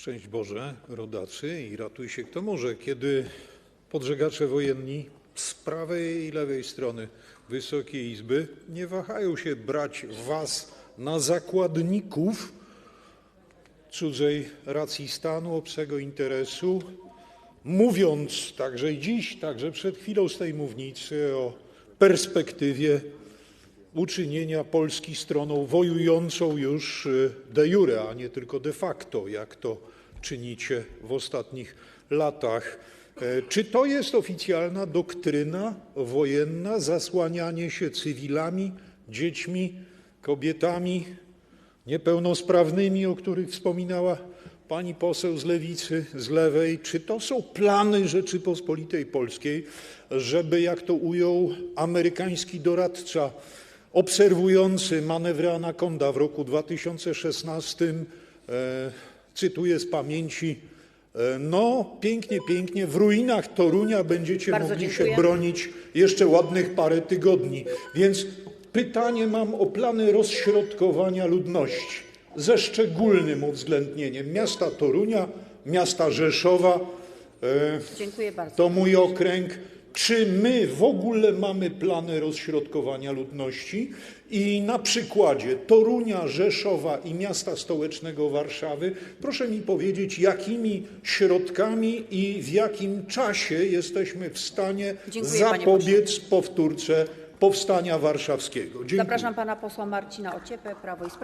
Szczęść Boże, rodacy i ratuj się kto może, kiedy podżegacze wojenni z prawej i lewej strony Wysokiej Izby nie wahają się brać was na zakładników cudzej racji stanu, obcego interesu, mówiąc także dziś, także przed chwilą z tej mównicy o perspektywie uczynienia Polski stroną wojującą już y, de jure, a nie tylko de facto, jak to czynicie w ostatnich latach. E, Czy to jest oficjalna doktryna wojenna, zasłanianie się cywilami, dziećmi, kobietami niepełnosprawnymi, o których wspominała pani poseł z lewicy, z lewej? Czy to są plany Rzeczypospolitej Polskiej, żeby, jak to ujął amerykański doradca obserwujący manewry Anakonda w roku 2016, e, cytuję z pamięci, e, no pięknie, pięknie, w ruinach Torunia będziecie mogli się bronić jeszcze ładnych parę tygodni. Więc pytanie mam o plany rozśrodkowania ludności ze szczególnym uwzględnieniem miasta Torunia, miasta Rzeszowa, e, Dziękuję bardzo. to mój okręg. Czy my w ogóle mamy plany rozśrodkowania ludności? I na przykładzie Torunia, Rzeszowa i miasta stołecznego Warszawy proszę mi powiedzieć, jakimi środkami i w jakim czasie jesteśmy w stanie Dziękuję, panie zapobiec powtórce powstania warszawskiego. Dziękuję. Zapraszam pana posła Marcina Ociepę, Prawo i Sprawiedliwość.